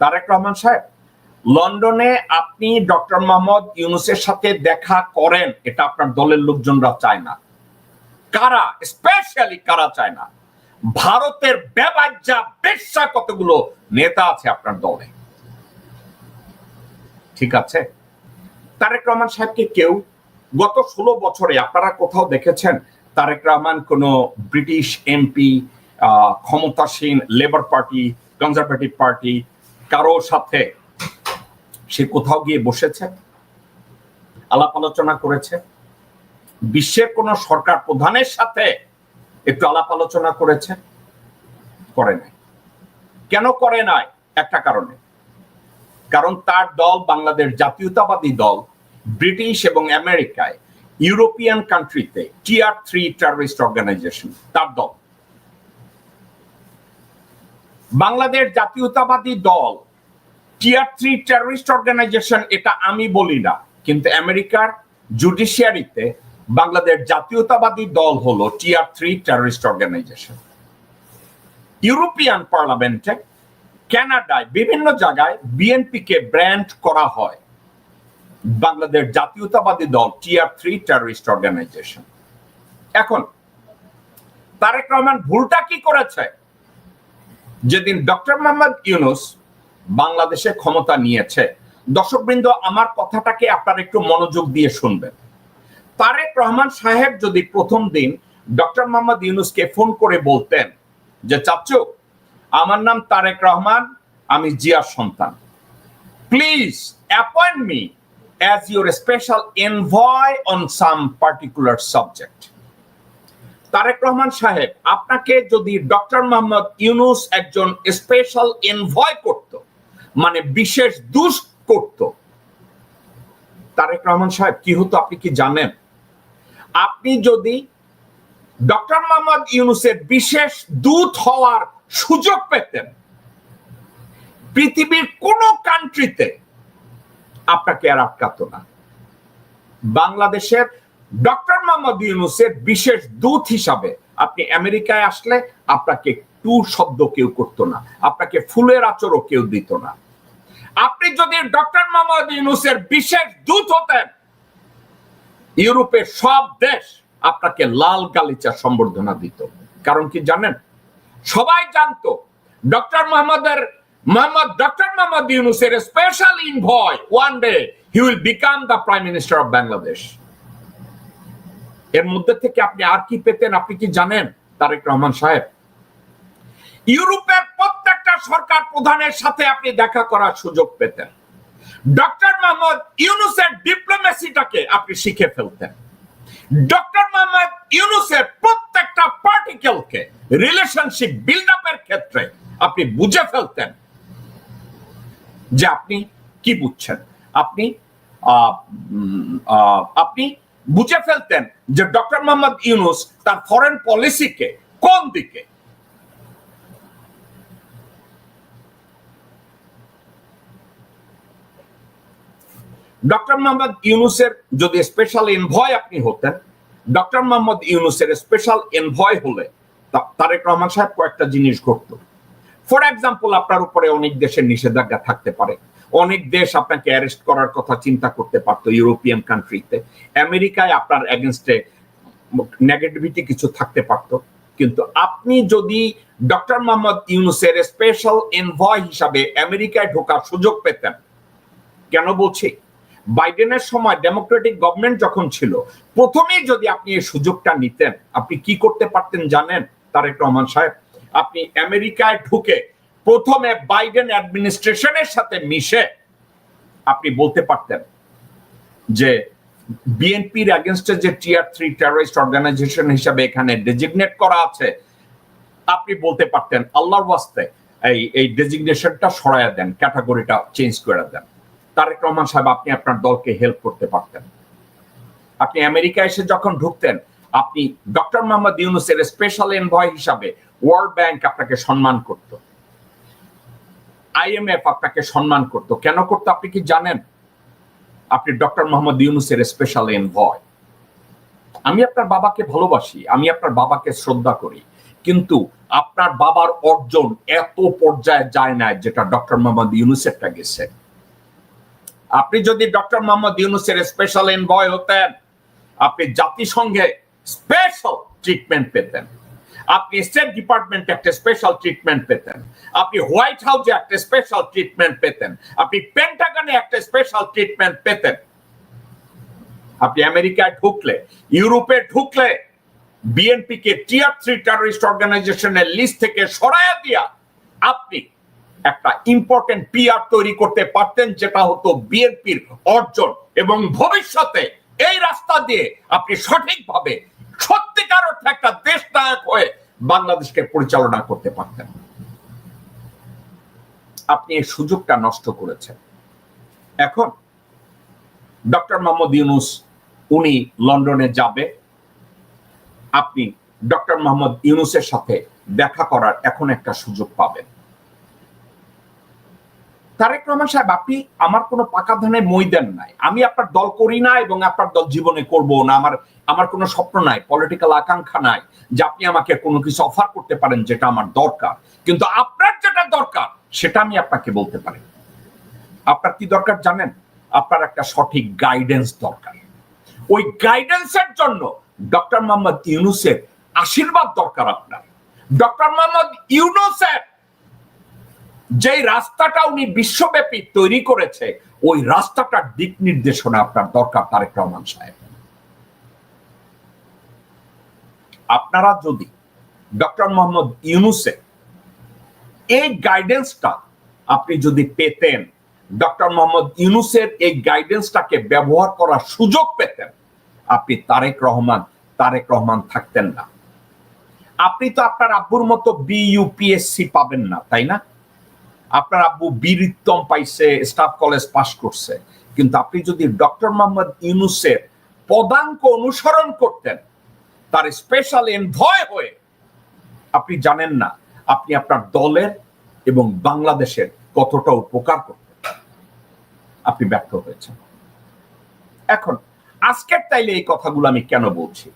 তারেক রহমান সাহেব, লন্ডনে আপনি ডক্টর মোহাম্মদ ইউনুসের সাথে দেখা করেন, এটা আপনার দলের লোকজনরা চায় না। কারা? স্পেশালি কারা চায় না? ভারতের বেবাজ্জা, বেশ্যা কতগুলো নেতা আছে আপনার দলে? ঠিক আছে? তারেক রহমান সাহেবকে কেউ গত ষোলো বছরে আপনারা কোথাও দেখেছেন, তারেক রহমান কোন ব্রিটিশ এমপি ক্ষমতাসীন লেবার পার্টি কনজারভেটিভ পার্টি কারও সাথে সে কোথাও গিয়ে বসেছে, আলাপ আলোচনা করেছে, বিশ্বের কোন সরকার প্রধানের সাথে একটু আলাপ আলোচনা করেছে, করে নাই। কেন করে নাই? একটা কারণে। কারণ তার দল বাংলাদেশ জাতীয়তাবাদী দল, ব্রিটিশ এবং আমেরিকায় ইউরোপিয়ান কান্ট্রিতে টিআর থ্রি টেররিস্ট অর্গানাইজেশন তার দল। বাংলাদেশ জাতীয়তাবাদী দল টিআর থ্রি টেররিস্ট অর্গানাইজেশন এটা আমি বলি না, কিন্তু আমেরিকার জুডিশিয়ারিতে বাংলাদেশ জাতীয়তাবাদী দল হলো tier three terrorist organization European পার্লামেন্টে কানাডায় বিভিন্ন জায়গায় বিএনপিকে ব্র্যান্ড করা হয় বাংলাদেশ জাতীয়তাবাদী দল টিআর থ্রি টেররিস্ট অর্গানাইজেশন এখন, তারেক রহমান ভুলটা কি করেছে? যেদিন ডক্টর মোহাম্মদ ইউনুস বাংলাদেশে ক্ষমতা নিয়েছে, দর্শকবৃন্দ, আমার কথাটাকে আপনারা একটু মনোযোগ দিয়ে শুনবেন। তারেক রহমান সাহেব যদি প্রথম দিন ডক্টর মোহাম্মদ ইউনুসকে ফোন করে বলতেন যে চাচ্চু আমার নাম তারেক রহমান, আমি জিয়ার সন্তান। Please appoint me as your special envoy on some particular subject. Tarique Rahman সাহেব, আপনাকে যদি ডক্টর মোহাম্মদ ইউনুস একজন স্পেশাল এনভয় করত মানে বিশেষ দুষ করত, তারেক রহমান সাহেব, কি হতো আপনি কি জানেন? আপনি যদি ডক্টর মোহাম্মদ ইউনুসের বিশেষ দূত হওয়ার সুযোগ পেতেন, পৃথিবীর কোন কান্ট্রিতে আপনাকে আর আটকাতো না। বাংলাদেশের ডক্টর মোহাম্মদ ইউনুসের বিশেষ দূত হিসাবে আপনি আমেরিকায় আসলে আপনাকে টু শব্দ কেউ করতো না, আপনাকে ফুলের আচরও কেউ দিত না। আপনি যদি ডক্টর মোহাম্মদ ইউনুসের বিশেষ দূত হতেন, ইউরোপের সব দেশ আপনাকে লাল গালিচা সম্বর্ধনা দিত। কারণ কি জানেন? সবাই জানতো ডক্টর মোহাম্মদের, মোহাম্মদ, ডক্টর মোহাম্মদ ইউনুসের special envoy one day he will become the prime minister of Bangladesh এর মধ্যে থেকে আপনি আর কি পেতেন? আপনি কি জানেন? তারেক রহমান সাহেব। ইউরোপের প্রত্যেকটা সরকার প্রধানের সাথে আপনি দেখা করার সুযোগ পেতেন। ডক্টর মোহাম্মদ ইউনুসের ডিপ্লোমেসিটাকে আপনি শিখে ফেলতেন। ডক্টর মোহাম্মদ ইউনুসের প্রত্যেকটা পার্টিকেলকে রিলেশনশিপ বিল্ড আপের ক্ষেত্রে আপনি বুঝে ফেলতেন যে আপনি কি বুঝছেন? আপনি আপনি বুঝে ফেলতেন যে ডক্টর মোহাম্মদ ইউনুস তার ফরেন পলিসিকে কোন দিকে? ডক্টর মোহাম্মদ ইউনুসের যদি স্পেশাল এনভয় আপনি হতেন, ডক্টর মোহাম্মদ ইউনুসের স্পেশাল এনভয় হলে তারেক রহমান সাহেব কয়েকটা জিনিস ঘটতো। ফর এক্সাম্পল আপনার উপরে অনেক দেশের নিষেধাজ্ঞা থাকতে পারে। অনেক দেশ আপনাকে অ্যারেস্ট করার কথা চিন্তা করতে পারতো ইউরোপিয়ান কান্ট্রিতে আমেরিকায় আপনার এগেনস্টে নেগেটিভিটি কিছু থাকতে পারতো। কিন্তু আপনি যদি ডক্টর মোহাম্মদ ইউনুসের স্পেশাল এনভয় হিসাবে আমেরিকায় ঢোকার সুযোগ পেতেন, কেন বলছি? বাইডেনের সময় ডেমোক্রেটিক গভর্নমেন্ট যখন ছিল, প্রথমেই যদি আপনি এই সুযোগটা নিতেন, আপনি কি করতে পারতেন জানেন? তারেক রহমান সাহেব, আপনি আমেরিকায় ঢুকে প্রথমে বাইডেন অ্যাডমিনিস্ট্রেশনের সাথে মিশে আপনি বলতে পারতেন যে বিএনপির এগেনস্টে যে টিআর থ্রি টেররিস্ট অর্গানাইজেশন হিসাবে এখানে ডেজিগনেট করা আছে, আপনি বলতে পারতেন আল্লাহর ওয়াস্তে এই এই ডেজিগনেশনটা সরাইয়া দেন ক্যাটাগরিটা চেঞ্জ করে দেন। তারেক রহমান সাহেব, আপনি আপনার দলকে হেল্প করতে পারতেন। আপনি আমেরিকা এসে যখন ঢুকতেন, আপনি ডক্টর মোহাম্মদ ইউনুসের স্পেশাল এনভয় হিসাবে ওয়ার্ল্ড ব্যাংক আপনাকে সম্মান করত। আইএমএফ আপনাকে সম্মান করত। কেন করতো আপনি কি জানেন? আপনি ডক্টর মোহাম্মদ ইউনুসের স্পেশাল এনভয় আমি আপনার বাবাকে ভালোবাসি, আমি আপনার বাবাকে শ্রদ্ধা করি, কিন্তু আপনার বাবার অর্জন এত পর্যায়ে যায় না যেটা ডক্টর মোহাম্মদ ইউনুসেরটা গেছে। আপনি যদি ডক্টর মোহাম্মদ ইউনুসের স্পেশাল এনভয় হতেন, আপনি জাতিসংঘে স্পেশাল ট্রিটমেন্ট পেতেন। আপনি স্টেট ডিপার্টমেন্টে একটা স্পেশাল ট্রিটমেন্ট পেতেন। আপনি হোয়াইট হাউসে একটা স্পেশাল ট্রিটমেন্ট পেতেন। আপনি পেন্টাগনে একটা স্পেশাল ট্রিটমেন্ট পেতেন। আপনি আমেরিকায় ঢুকলে ইউরোপে ঢুকলে বিএনপি কে টিয়ার থ্রি টেররিস্ট অর্গানাইজেশনের লিস্ট থেকে সরাইয়া দিয়া আপনি একটা ইম্পর্টেন্ট পিআর তৈরি করতে পারতেন, যেটা হতো বিএনপির অর্জন এবং ভবিষ্যতে এই রাস্তা দিয়ে আপনি সঠিকভাবে সত্যিকার অর্থে একটা দেশ নায়ক হয়ে বাংলাদেশকে পরিচালনা করতে পারতেন। আপনি এই সুযোগটা নষ্ট করেছেন। এখন ডক্টর মোহাম্মদ ইউনুস, উনি লন্ডনে যাবে। আপনি ডক্টর মোহাম্মদ ইউনুসের সাথে দেখা করার এখন একটা সুযোগ পাবেন। তারেক রহমান সাহেব, আপনি আমার কোনো পাকা ধানে মই দেন নাই। আমি আপনার দল করি না এবং আপনার দল জীবনে করব না। আমার আমার কোনো স্বপ্ন নাই পলিটিক্যাল আকাঙ্ক্ষা নাই যে আপনি আমাকে কোনো কিছু অফার করতে পারেন যেটা আমার দরকার। কিন্তু আপনার যেটা দরকার, সেটা আমি আপনাকে বলতে পারি। আপনার কি দরকার জানেন? আপনার একটা সঠিক গাইডেন্স দরকার। ওই গাইডেন্সের জন্য ডক্টর মোহাম্মদ ইউনুসের আশীর্বাদ দরকার আপনার। ডক্টর মোহাম্মদ ইউনুসের যে রাস্তাটা উনি বিশ্বব্যাপী তৈরি করেছে, ওই রাস্তাটার দিক নির্দেশনা আপনার দরকার, তারেক রহমান সাহেব। আপনারা যদি ডক্টর মোহাম্মদ ইউনুসের এই গাইডেন্সটা আপনি যদি পেতেন, ডক্টর মোহাম্মদ ইউনুসের এই গাইডেন্সটাকে ব্যবহার করার সুযোগ পেতেন, আপনি তারেক রহমান তারেক রহমান থাকতেন না। আপনি তো আপনার আব্বুর মতো বিইউপিএসসি পাবেন না, তাই না? আপনার আব্বু বীরিত্তম পাইছে স্টাফ কলেজ পাশ করছে। কিন্তু আপনি যদি ডক্টর মোহাম্মদ ইউনুসের পদাঙ্ক অনুসরণ করতেন, তার স্পেশাল এনভয় হয়ে আপনি জানেন না, আপনি আপনার দলের এবং বাংলাদেশের কতটা উপকার করতেন। আপনি ব্যর্থ হয়েছেন। এখন, আজকের তাইলে এই কথাগুলো আমি কেন বলছি?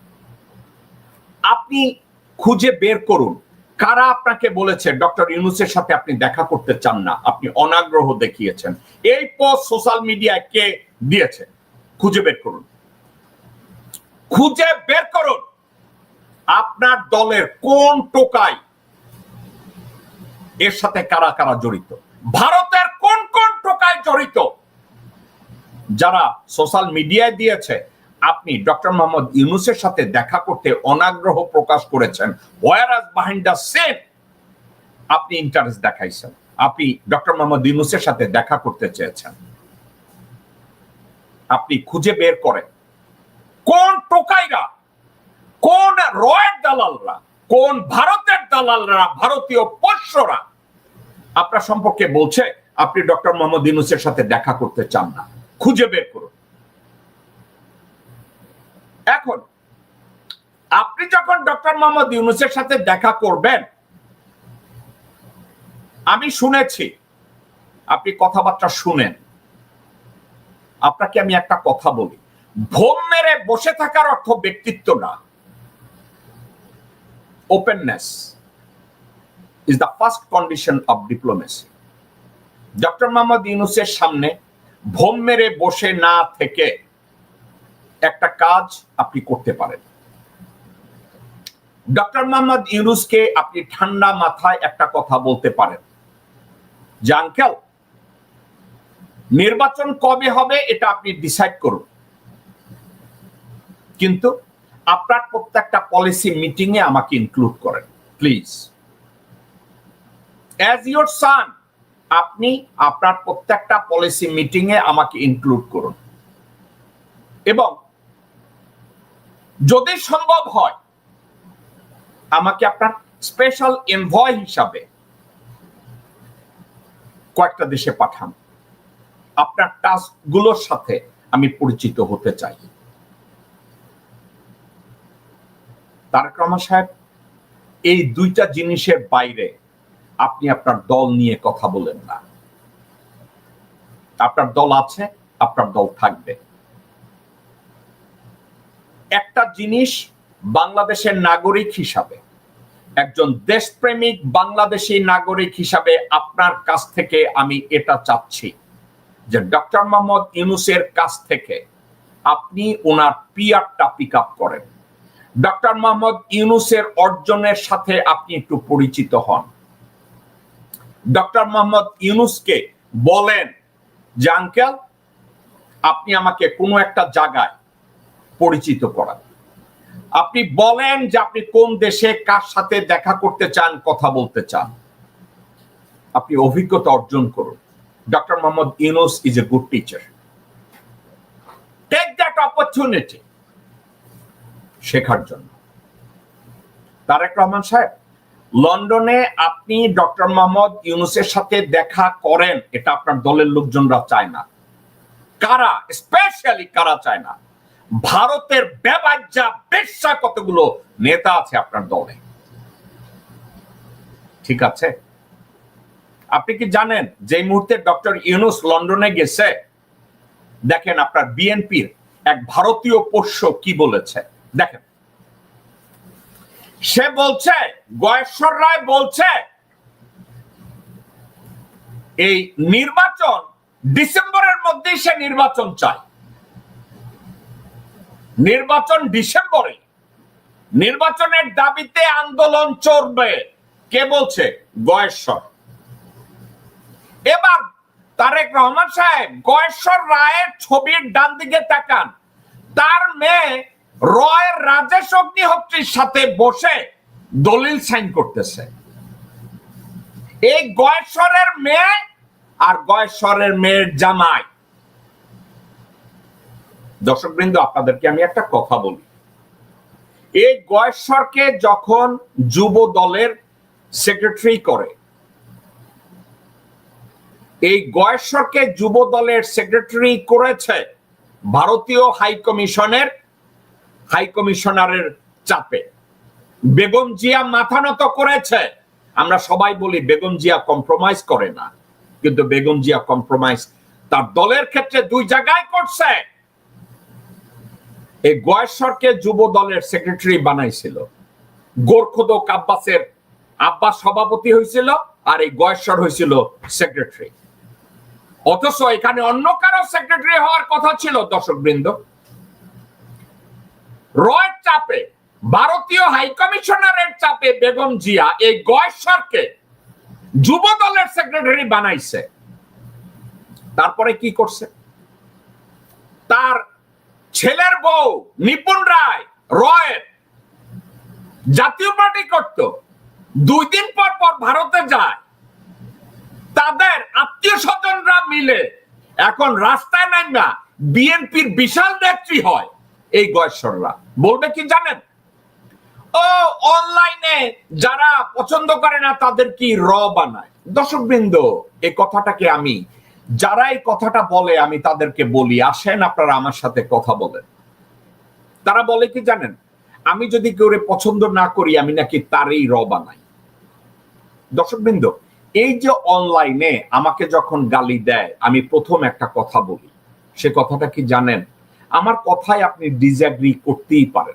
আপনি খুঁজে বের করুন কারা আপনাকে বলেছে ডক্টর ইউনুসের সাথে আপনি দেখা করতে চান না। আপনি অনাগ্রহ দেখিয়েছেন। এই পোস্ট সোশ্যাল মিডিয়ায় কে দিয়েছে? খুঁজে বের করুন। খুঁজে বের করুন। আপনার দলের কোন টোকাই এর সাথে কারা কারা জড়িত? ভারতের কোন কোন টোকায় জড়িত? যারা সোশ্যাল মিডিয়ায় দিয়েছে আপনি ডক্টর মোহাম্মদ ইউনুসের সাথে দেখা করতে অনাগ্রহ প্রকাশ করেছেন। ওয়ারাজ বাহিন্ড দ্য সেম আপনি ইন্টারেস্ট দেখাইছেন। আপনি ডক্টর মোহাম্মদ ইউনুসের সাথে দেখা করতে চেয়েছেন। আপনি খুঁজে বের করেন। কোন টোকাইরা, কোন রয়ের দালালরা, কোন ভারতের দালালরা, ভারতীয় পোষ্যরা, আপনার সম্পর্কে বলছে, আপনি ডক্টর মোহাম্মদ ইউনুসের সাথে দেখা করতে চান না। খুঁজে বের করুন। এখন, আপনি যখন ডক্টর মোহাম্মদ ইউনুসের সাথে দেখা করবেন, আমি শুনেছি, আপনি কথাবার্তা শুনেন, আপনাকে আমি একটা কথা বলি, ভোম মেরে বসে থাকার অর্থ ব্যক্তিত্ব না openness is the first condition of diplomacy. Doctor Mohammad ইউনুসের সামনে ভোম মেরে বসে না থেকে একটা কাজ আপনি করতে পারেন। ডক্টর মোহাম্মদ ইউনুসকে আপনি ঠান্ডা মাথায় একটা কথা বলতে পারেন। যে নির্বাচন কবে হবে এটা আপনি ডিসাইড করুন। কিন্তু আপনার প্রত্যেকটা পলিসি মিটিং এ আমাকে ইনক্লুড করেন প্লিজ অ্যাজ ইউর সান আপনি আপনার প্রত্যেকটা পলিসি মিটিং এ আমাকে ইনক্লুড করুন। এবং যদি সম্ভব হয়, আমাকে আপনার স্পেশাল এনভয় হিসাবে কয়েকটা দেশে পাঠান। আপনার টাস্কগুলোর সাথে আমি পরিচিত হতে চাই। তারেক রহমান সাহেব, এই দুইটা জিনিসের বাইরে আপনি আপনার দল নিয়ে কথা বলেন না। আপনার দল আছে, আপনার দল থাকবে। একটা জিনিস বাংলাদেশের নাগরিক হিসাবে, একজন দেশপ্রেমিক বাংলাদেশি নাগরিক হিসাবে আপনার কাছ থেকে আমি এটা চাচ্ছি যে ডক্টর মোহাম্মদ ইউনুসের কাছ থেকে আপনি ওনার পিয়ারটা পিক আপ করেন। ডক্টর মোহাম্মদ ইউনুসের অর্জনের সাথে আপনি একটু পরিচিত হন। ডক্টর মোহাম্মদ ইউনুসকে বলেন, যে আঙ্কেল আপনি আমাকে কোনো একটা জায়গায় পরিচিত করান আপনি বলেন যে আপনি কোন দেশে কার সাথে দেখা করতে চান, কথা বলতে চান। আপনি অভিজ্ঞতা অর্জন করুন। Doctor Mohammad Yunus is a good teacher take that opportunity শেখার জন্য। তারেক রহমান সাহেব, লন্ডনে আপনি ডক্টর মোহাম্মদ ইউনুসের সাথে দেখা করেন, এটা আপনার দলের লোকজনরা চায় না। কারা? স্পেশালি কারা চায় না? ভারতের বেবাজ্যা বেশ্যা কতগুলো নেতা আছে আপনার দলে? ঠিক আছে? আপনি কি জানেন যে মুহূর্তে ডক্টর ইউনুস লন্ডনে গেছে? দেখেন আপনার বিএনপির এক ভারতীয় পোষ্য কি বলেছে? দেখেন। সে বলছে, গয়েশ্বর রায় বলছে, এই নির্বাচন ডিসেম্বরের মধ্যেই সে নির্বাচন চায়। নির্বাচন ডিসেম্বরে নির্বাচনের দাবিতে আন্দোলন চলবে। কে বলছে? গয়েশ্বর। এবার তারেক রহমান সাহেব গয়েশ্বর রায়ের ছবির ডান দিকে তাকান। তার মেয়ে রয় রাজেশ অগ্নিহোত্রীর সাথে বসে দলিল সাইন করতেছে। এই গয়েশ্বরের মেয়ে আর গয়েশ্বরের মেয়ের জামাই। দর্শকবৃন্দ, আপনাদেরকে আমি একটা কথা বলি। এই গয়েশ্বরকে যখন যুব দলের সেক্রেটারি করে, এই গয়েশ্বরকে যুব দলের সেক্রেটারি করেছে ভারতীয় হাই কমিশনের হাই কমিশনারের চাপে। বেগম জিয়া মাথা নত করেছে। আমরা সবাই বলি বেগম জিয়া কম্প্রোমাইজ করে না। কিন্তু বেগম জিয়া কম্প্রোমাইজ তার দলের ক্ষেত্রে দুই জায়গায় করছে। এই গয়েশ্বরকে যুব দলের সেক্রেটারি বানাইছিল। গোরখোদক আব্বাসের আব্বাস সভাপতি হয়েছিল আর এই গয়েশ্বর হয়েছিল সেক্রেটারি অথচ এখানে অন্য কারও সেক্রেটারি হওয়ার কথা ছিল দর্শক বৃন্দ রয়ের চাপে, ভারতীয় হাই কমিশনারের চাপে বেগম জিয়া এই গয়েশ্বরকে যুব দলের সেক্রেটারি বানাইছে। তারপরে কি করছে? তার ছেলের বউ নিপুণ রায়, রয়ের। জাতীয় পার্টি করত। দুই দিন পর পর ভারতে যায়। তাদের আত্মীয় স্বজনরা মিলে এখন রাস্তায় নামা বিএনপির বিশাল নেত্রী হয় এই গয়েশ্বররা। বলবে কি জানেন? ও, অনলাইনে যারা পছন্দ করে না তাদের কি র বানায়? দর্শক বৃন্দ এই কথাটাকে আমি যারা এই কথাটা বলে, আমি তাদেরকে বলি। আসেন আপনারা আমার সাথে কথা বলেন। তারা বলে কি জানেন? আমি যদি কেউ পছন্দ না করি, আমি নাকি তারই র বানাই। দর্শকবৃন্দ, এই যে অনলাইনে আমাকে যখন গালি দেয়, আমি প্রথম একটা কথা বলি। সে কথাটা কি জানেন? আমার কথায় আপনি ডিসঅ্যাগ্রি করতেই পারেন।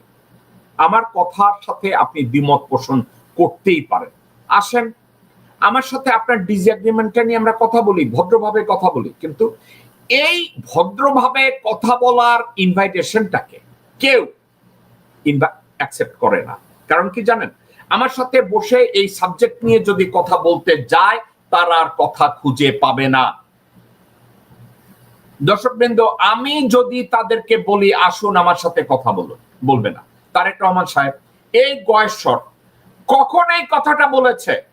আমার কথার সাথে আপনি দ্বিমত পোষণ করতেই পারেন। আসেন আমার সাথে আপনার ডিসএগ্রিমেন্টটা নিয়ে আমরা কথা বলি, ভদ্রভাবে কথা বলি। কিন্তু এই ভদ্রভাবে কথা বলার ইনভাইটেশনটাকে কেউ অ্যাকসেপ্ট করে না। কারণ কি জানেন? আমার সাথে বসে এই সাবজেক্ট নিয়ে যদি কথা বলতে যায়, তার আর কথা খুঁজে পাবে না। দর্শকবৃন্দ, আমি যদি তাদেরকে বলি, আসুন আমার সাথে কথা বলুন। বলবে না। তারেক রহমান সাহেব, এই গয়েশ্বর কখন এই কথাটা বলেছে?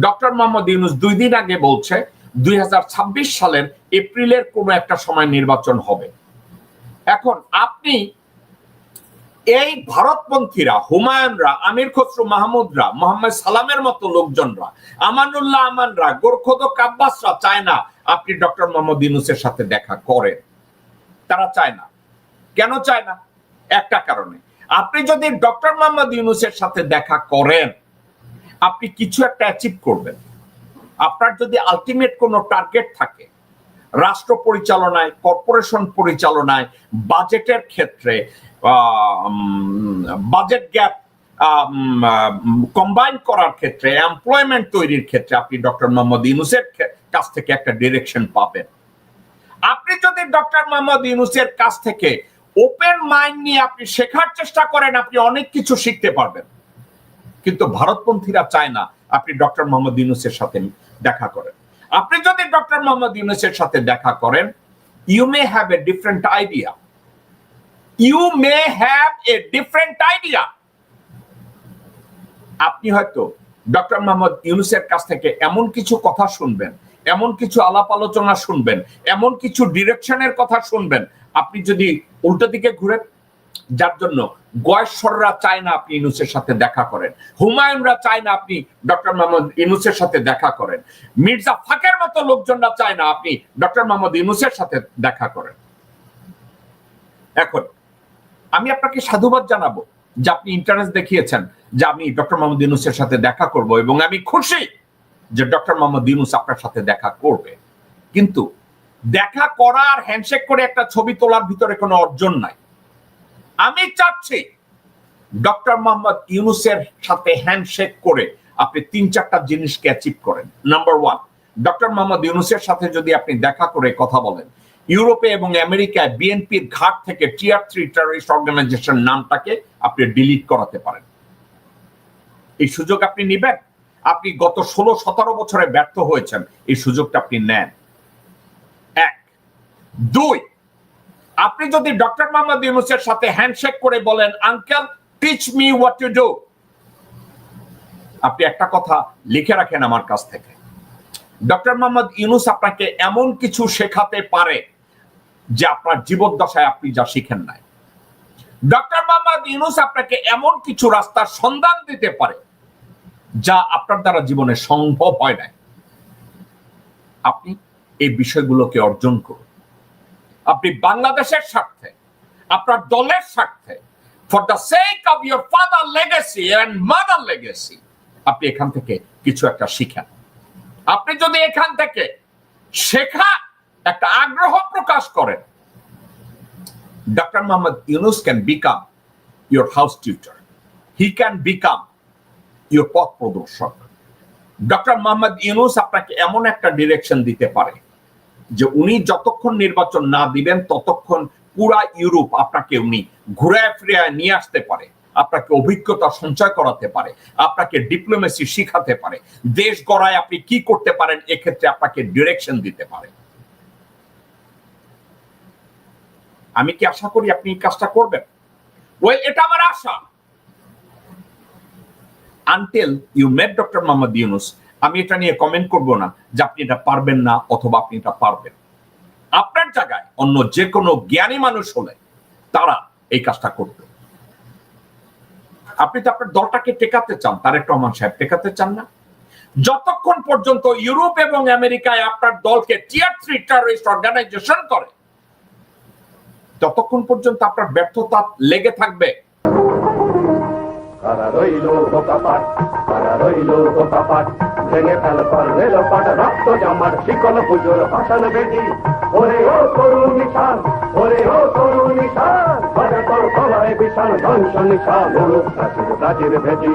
ডক্টর মোহাম্মদ ইউনুস দুই দিন আগে বলছে, দুই হাজার ছাব্বিশ সালের এপ্রিলের কোন একটা সময় নির্বাচন হবে। এখন আপনি এই ভারতপন্থীরা, হুমায়ুনরা, আমির খসরু মাহমুদরা, মোহাম্মদ সালামের মতো লোকজনরা, আমানুল্লাহ আমানরা গোরখোদক আব্বাসরা চায় না আপনি ডক্টর মোহাম্মদ ইউনুসের সাথে দেখা করেন। তারা চায় না। কেন চায় না? একটা কারণে, আপনি যদি ডক্টর মোহাম্মদ ইউনুসের সাথে দেখা করেন আপনি কিছু একটা অ্যাচিভ করবেন। আপনার যদি আলটিমেট কোনো টার্গেট থাকে, রাষ্ট্র পরিচালনায় কর্পোরেশন পরিচালনায় বাজেটের ক্ষেত্রে বাজেট গ্যাপ কম্বাইন করার ক্ষেত্রে এমপ্লয়মেন্ট তৈরির ক্ষেত্রে আপনি ডক্টর মোহাম্মদ ইউনুসের কাছ থেকে একটা ডিরেকশন পাবেন। আপনি যদি ডক্টর মোহাম্মদ ইউনুসের কাছ থেকে ওপেন মাইন্ড নিয়ে আপনি শেখার চেষ্টা করেন, আপনি অনেক কিছু শিখতে পারবেন। কিন্তু ভারতপন্থীরা চায় না আপনি ডক্টর মোহাম্মদ ইউনুসের সাথে দেখা করেন। আপনি যদি ডক্টর মোহাম্মদ ইউনুসের সাথে দেখা করেন you may have a different idea you may have a different idea আপনি হয়তো ডক্টর মোহাম্মদ ইউনুসের কাছ থেকে এমন কিছু কথা শুনবেন, এমন কিছু আলাপ আলোচনা শুনবেন, এমন কিছু ডিরেকশনের কথা শুনবেন। আপনি যদি উল্টো দিকে ঘুরে যার জন্য গয়েশ্বররা চায় না আপনি ইনুসের সাথে দেখা করেন। হুমায়ুনরা চায় না আপনি ডক্টর মোহাম্মদ ইনুসের সাথে দেখা করেন। মির্জা ফাকের মতো লোকজনরা চায় না আপনি ডক্টর মোহাম্মদ ইনুসের সাথে দেখা করেন। এখন, আমি আপনাকে সাধুবাদ জানাব যে আপনি ইন্টারেস্ট দেখিয়েছেন যে আমি ডক্টর মোহাম্মদ ইউনুসের সাথে দেখা করব এবং আমি খুশি যে ডক্টর মোহাম্মদ ইউনুস আপনার সাথে দেখা করবে। কিন্তু দেখা করার হ্যান্ডশেক করে একটা ছবি তোলার ভিতরে কোনো অর্জন নাই। আমি চাচ্ছি ডক্টর মোহাম্মদ ইউনুসের সাথে হ্যান্ডশেক করে আপনি তিন চারটা জিনিসকে অ্যাচিভ করেন। নাম্বার ওয়ান ডক্টর মোহাম্মদ ইউনুসের সাথে যদি আপনি দেখা করে কথা বলেন, ইউরোপে এবং আমেরিকায় বিএনপির ঘাট থেকে টিয়ার থ্রি টেররিস্ট অর্গানাইজেশন নামটাকে আপনি ডিলিট করাতে পারেন। এই সুযোগ আপনি নিবেন। আপনি গত ষোলো, সতেরো বছরে ব্যর্থ হয়েছেন। এই সুযোগটা আপনি নেন। এক। দুই আপনি যদি ডক্টর মোহাম্মদ ইউনুসের সাথে হ্যান্ডশেক করে বলেন, uncle teach me what to do আপনি একটা কথা লিখে রাখেন আমার কাছ থেকে। ডক্টর মোহাম্মদ ইউনুস আপনাকে এমন কিছু শেখাতে পারে যে আপনার জীবদ্দশায় আপনি যা শিখেন নাই। ডক্টর মোহাম্মদ ইউনুস আপনাকে এমন কিছু রাস্তার সন্ধান দিতে পারে যা আপনার দ্বারা জীবনে সম্ভব হয় নাই। আপনি এই বিষয়গুলোকে অর্জন করুন। আপনি বাংলাদেশের স্বার্থে, আপনার দলের স্বার্থে for the sake of your father legacy and mother legacy আপনি এখান থেকে কিছু একটা শিখেন। আপনি যদি এখান থেকে শেখা একটা আগ্রহ প্রকাশ করেন doctor Mohammad Yunus can become your house tutor he can become your পথ প্রদর্শক। ডক্টর মোহাম্মদ ইউনুস আপনাকে এমন একটা ডিরেকশন দিতে পারে যে উনি যতক্ষণ নির্বাচন না দিবেন, ততক্ষণ পুরা ইউরোপ আপনাকে উনি ঘুরায় ফিরায় নিয়ে আসতে পারে। আপনাকে অভিজ্ঞতা সঞ্চয় করাতে পারে। আপনাকে ডিপ্লোমেসি শিখাতে পারে। দেশ গড়ায় আপনি কি করতে পারেন, এক্ষেত্রে আপনাকে ডিরেকশন দিতে পারে। আমি কি আশা করি আপনি কাজটা করবেন? ওয়েল এটা আমার আশা। Until you met doctor Mohammad Yunus আমি এটা নিয়ে কমেন্ট করব না যে আপনি এটা পারবেন না অথবা আপনি এটা পারবেন। আপনার জায়গায় অন্য যে কোনো জ্ঞানী মানুষ হলে তারা এই কাজটা করত আপনি তো আপনার দলটাকে টেকাতে চান, তারেক রহমান সাহেব টেকাতে চান না। যতক্ষণ পর্যন্ত ইউরোপ এবং আমেরিকায় আপনার দলকে টিয়ার থ্রি টেররিস্ট অর্গানাইজেশন করে, ততক্ষণ পর্যন্ত আপনার ব্যর্থতা লেগে থাকবে। রইল ভেঙে ফেল কর রেল পাট রক্ত জামার শিকল পুজোর ভাষণ বেদি ওরে ও তরু নিশান, ওরে ও তরু নিশান করে তোর গলায় বিশাল ধ্বংস নিশান রাজির ভেদি